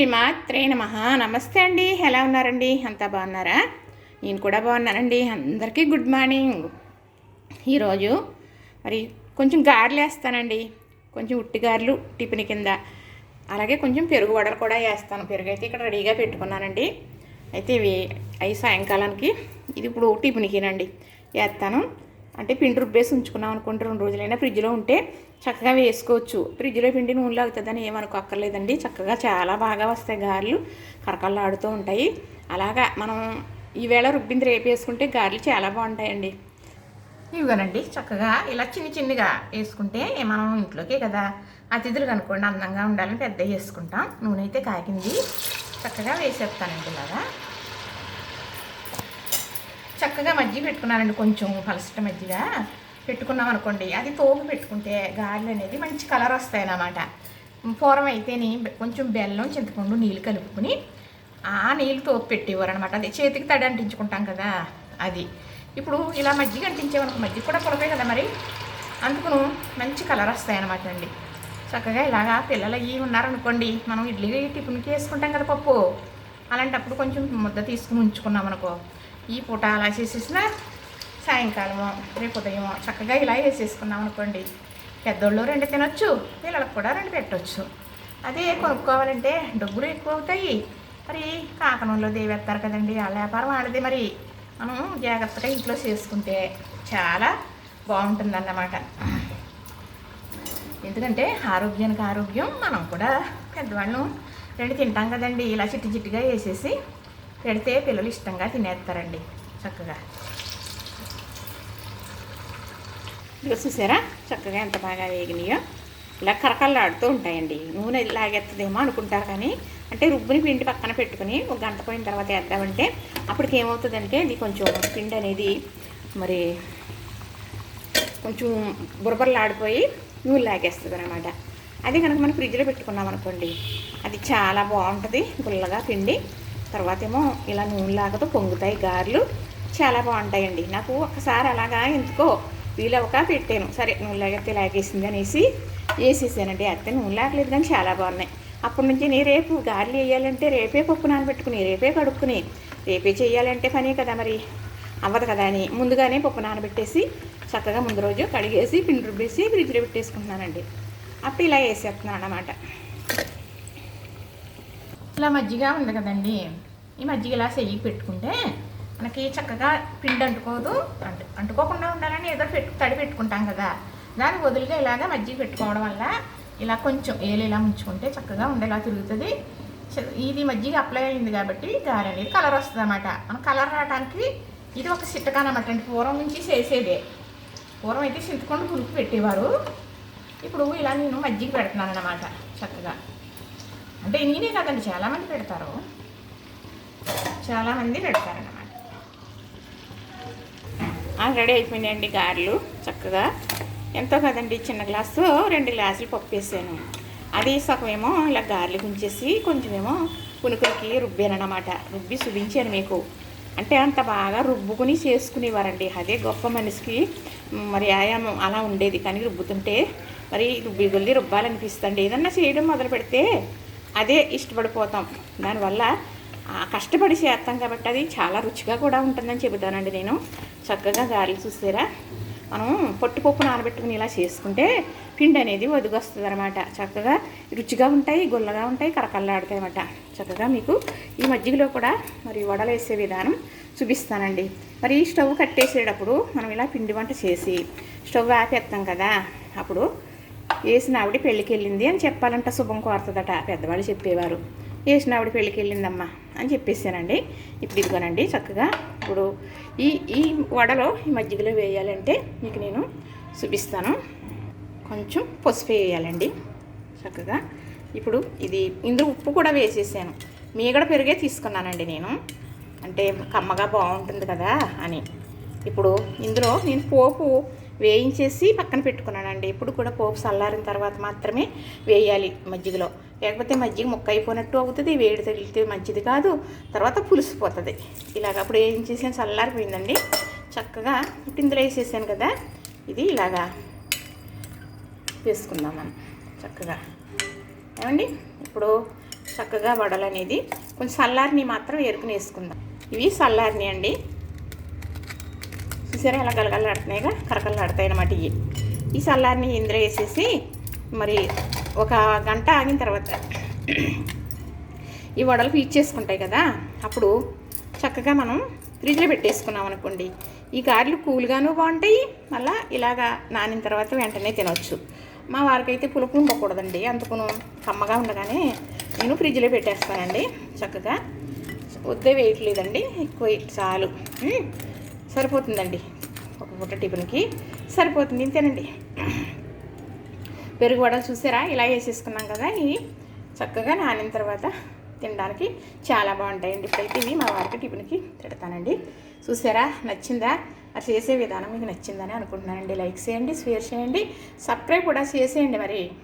శ్రీమాత్రే నమ. నమస్తే అండి. ఎలా ఉన్నారండి? అంతా బాగున్నారా? నేను కూడా బాగున్నానండి. అందరికీ గుడ్ మార్నింగ్. ఈరోజు మరి కొంచెం గారెలు వేస్తానండి కొంచెం ఉట్టి గారెలు టిఫిన్ కింద. అలాగే కొంచెం పెరుగు వడలు కూడా వేస్తాను. పెరుగు అయితే ఇక్కడ రెడీగా పెట్టుకున్నానండి. అయితే ఇవి అవి సాయంకాలానికి. ఇది ఇప్పుడు టిఫిన్కినండి వేస్తాను. అంటే పిండి రుబ్బేసి ఉంచుకున్నాం అనుకుంటే రెండు రోజులైనా ఫ్రిడ్జ్లో ఉంటే చక్కగా వేసుకోవచ్చు. ఫ్రిడ్జ్లో పిండి నూనె లాగుతుందని ఏమనుకోక్కర్లేదండి చక్కగా చాలా బాగా వస్తాయి గారెలు. కరకల్లా ఆడుతూ ఉంటాయి. అలాగా మనం ఈవేళ రుబ్బింది రేపు వేసుకుంటే గారెలు చాలా బాగుంటాయండి. ఇవ్వనండి. చక్కగా ఇలా చిన్న చిన్నగా వేసుకుంటే మనం ఇంట్లోకే కదా అతిథులు కనుక్కోండి అందంగా ఉండాలని పెద్ద వేసుకుంటాం నూనె అయితే కాగింది. చక్కగా వేసేస్తానండి ఇలాగా. చక్కగా మజ్జిగ పెట్టుకున్నానండి కొంచెం పలసట మజ్జిగ పెట్టుకున్నాం అనుకోండి. అది తోపు పెట్టుకుంటే గారెలు అనేది మంచి కలర్ వస్తాయి అన్నమాట పూర్వం అయితేని కొంచెం బెల్లం చింతపండు నీళ్ళు కలుపుకుని ఆ నీళ్ళు తోపు పెట్టేవారు అనమాట అది చేతికి తడి అంటించుకుంటాం కదా అది. ఇప్పుడు ఇలా మజ్జిగ అంటించేవారు మజ్జిగ కూడా పొలపే కదా మరి? అందుకును మంచి కలర్ వస్తాయన్నమాట అండి. చక్కగా ఇలాగా పిల్లలు అయ్యి ఉన్నారనుకోండి మనం ఇడ్లీ టిఫిన్కి వేసుకుంటాం కదా పప్పు. అలాంటప్పుడు కొంచెం ముద్ద తీసుకుని ఉంచుకున్నాం అనుకో. ఈ పూట అలా చేసేసిన సాయంకాలము రేపు ఉదయం చక్కగా ఇలా వేసేసుకున్నాం అనుకోండి. పెద్దోళ్ళు రెండు తినొచ్చు పిల్లలకు కూడా రెండు పెట్టవచ్చు అదే కొనుక్కోవాలంటే డబ్బులు ఎక్కువ అవుతాయి. మరి కాకనంలో దేవేస్తారు కదండి ఆ వ్యాపారం ఆడది మరి. మనం జాగ్రత్తగా ఇంట్లో చేసుకుంటే చాలా బాగుంటుందన్నమాట. ఎందుకంటే ఆరోగ్యానికి ఆరోగ్యం మనం కూడా పెద్దవాళ్ళం. రెండు తింటాం కదండి. ఇలా చిట్టి చిట్టిగా వేసేసి పెడితే పిల్లలు ఇష్టంగా తినేస్తారండి చక్కగా. ఇదిగో చూసారా? చక్కగా ఎంత బాగా వేగినాయో. ఇలా కరకల్లాడుతూ ఉంటాయండి. నూనె లాగేస్తుందేమో అనుకుంటారు కానీ అంటే రుబ్బుని పిండి పక్కన పెట్టుకుని ఒక గంట పోయిన తర్వాత వేద్దామంటే అప్పటికి ఏమవుతుందంటే ఇది కొంచెం పిండి అనేది మరి కొంచెం బురబరలాడిపోయి నూనె లాగేస్తుంది అనమాట అది కనుక మనం ఫ్రిడ్జ్లో పెట్టుకున్నాం అనుకోండి అది చాలా బాగుంటుంది గుల్లగా పిండి తర్వాత ఏమో ఇలా నూనె లాగతో పొంగుతాయి గారెలు చాలా బాగుంటాయండి. నాకు ఒకసారి అలాగా ఎందుకో వీలవక పెట్టాను. సరే నూనె లాగితే లాగేసింది అనేసి వేసేసానండి. అయితే నూనె లాగలేదు కానీ చాలా బాగున్నాయి. అప్పటి నుంచి నేను రేపు గారెలు వేయాలంటే రేపే పప్పు నానబెట్టుకుని రేపే కడుక్కుని రేపే చేయాలంటే పని కదా మరి. అవ్వదు కదా అని ముందుగానే పప్పు నానబెట్టేసి చక్కగా ముందు రోజు కడిగేసి పిండి రుబ్బేసి ఫ్రిడ్జ్లో పెట్టేసుకుంటున్నానండి. అప్పుడు ఇలా వేసేస్తున్నాను అన్నమాట. ఇలా మజ్జిగ ఉంది కదండి. ఈ మజ్జిగ ఇలా చెయ్యి పెట్టుకుంటే మనకి చక్కగా పిండి అంటుకోదు. అంటు అంటుకోకుండా ఉండాలని ఏదో పెట్టు తడి పెట్టుకుంటాం కదా. దాని వదులుగా ఇలాగా మజ్జిగ పెట్టుకోవడం వల్ల ఇలా కొంచెం ఏలు ఇలా ఉంచుకుంటే చక్కగా ఉండేలా తిరుగుతుంది. ఇది మజ్జిగ అప్లై అయింది కాబట్టి గాలి అనేది కలర్ వస్తుంది అనమాట మనం కలర్ రావడానికి ఇది ఒక సిట్టకానమాట అండి పూర్వం నుంచి చేసేదే. పూర్వం అయితే చింతకొండ పులుపు పెట్టేవారు. ఇప్పుడు ఇలా నేను మజ్జిగ పెడుతున్నాను అనమాట చక్కగా. అంటే నేనే కాదండి చాలామంది పెడతారు. చాలామంది పెడతారనమాట రెడీ అయిపోయినాయండి గారెలు చక్కగా. ఎంతో కదండి చిన్న గ్లాసు రెండు గ్లాసులు పప్పు వేసాను. అది సగమేమో ఇలా గారెలు గుంచేసి కొంచెమేమో పునుకులకి రుబ్బానమాట రుబ్బి చూపించాను మీకు. అంటే అంత బాగా రుబ్బుకుని చేసుకునేవారండి. అదే గొప్ప మనిషికి మరి ఆయామం అలా ఉండేది. కానీ రుబ్బుతుంటే మరి రుబ్బి గొల్లి రుబ్బాలనిపిస్తుంది. ఏదన్నా చేయడం మొదలు పెడితే అదే ఇష్టపడిపోతాం. దానివల్ల కష్టపడి చేస్తాం కాబట్టి అది చాలా రుచిగా కూడా ఉంటుందని చెబుతానండి నేను. చక్కగా గారెలు చూసారా? మనం పొట్టుపప్పు నానబెట్టుకుని ఇలా చేసుకుంటే పిండి అనేది వదిగొస్తుంది అనమాట చక్కగా రుచిగా ఉంటాయి గుల్లగా ఉంటాయి కరకల్లాడతాయి అన్నమాట. చక్కగా మీకు ఈ మజ్జిగలో కూడా మరి వడలు వేసే విధానం చూపిస్తానండి. మరి ఈ స్టవ్ కట్టేసేటప్పుడు మనం ఇలా పిండి వంట చేసి స్టవ్ ఆపేస్తాం కదా అప్పుడు వేసిన ఆవిడ పెళ్ళికి వెళ్ళింది అని చెప్పాలంట శుభం కోరుతుందట. పెద్దవాళ్ళు చెప్పేవారు. వేసిన ఆవిడ పెళ్ళికి వెళ్ళిందమ్మా అని చెప్పేసానండి ఇప్పుడు ఇదిగోనండి చక్కగా ఇప్పుడు ఈ ఈ వడలో ఈ మజ్జిగలో వేయాలంటే మీకు నేను చూపిస్తాను. కొంచెం పసుపు వేయాలండి. చక్కగా ఇప్పుడు ఇది ఇందులో ఉప్పు కూడా వేసేసాను. మీగడ పెరిగే తీసుకున్నానండి నేను. అంటే కమ్మగా బాగుంటుంది కదా అని. ఇప్పుడు ఇందులో నేను పోపు వేయించేసి పక్కన పెట్టుకున్నానండి. ఇప్పుడు కూడా పోపు చల్లారిన తర్వాత మాత్రమే వేయాలి మజ్జిగలో. లేకపోతే మజ్జిగ ముక్క అయిపోయినట్టు అవుతుంది వేడి తగిలితే మంచిది కాదు తర్వాత పులిసిపోతుంది ఇలాగ అప్పుడు వేయించేసాను చల్లారిపోయిందండి. చక్కగా ఇందులో వేసేసాను కదా ఇది ఇలాగా వేసుకుందాం మనం చక్కగా. ఏమండి? ఇప్పుడు చక్కగా వడలు అనేది కొంచెం చల్లారిని మాత్రం ఎరుకుని వేసుకుందాం. ఇవి చల్లారిని అండి. చూసారా ఇలా గలగలాడుతున్నాయిగా కరకలాడుతాయి అన్నమాట ఇవి ఈ చల్లారిని ఇందులో వేసేసి మరి ఒక గంట ఆగిన తర్వాత ఈ వడలు పీచ్ చేసుకుంటాయి కదా అప్పుడు చక్కగా మనం ఫ్రిడ్జ్లో పెట్టేసుకున్నాం అనుకోండి. ఈ గారెలు కూల్గాను బాగుంటాయి మళ్ళీ ఇలాగా నానిన తర్వాత వెంటనే తినవచ్చు మా వారికైతే పులుపు ఉండకూడదండి. అందుకును కమ్మగా ఉండగానే నేను ఫ్రిడ్జ్లో పెట్టేస్తానండి చక్కగా. వద్దే వేయట్లేదండి ఎక్కువ చాలు. సరిపోతుందండి. ఒక పూట టిఫిన్కి సరిపోతుంది ఇంతేనండి. పెరుగు వడలు చూసారా? ఇలా వేసేసుకున్నాం కదా ఇవి. చక్కగా నానిన తర్వాత తినడానికి చాలా బాగుంటాయండి. ఇప్పుడైతే ఇవి మా వారికి టిఫిన్కి తిడతానండి. చూసారా? నచ్చిందా? అది చేసే విధానం మీకు నచ్చిందని అనుకుంటున్నానండి. లైక్ చేయండి షేర్ చేయండి. సబ్స్క్రైబ్ కూడా చేసేయండి మరి.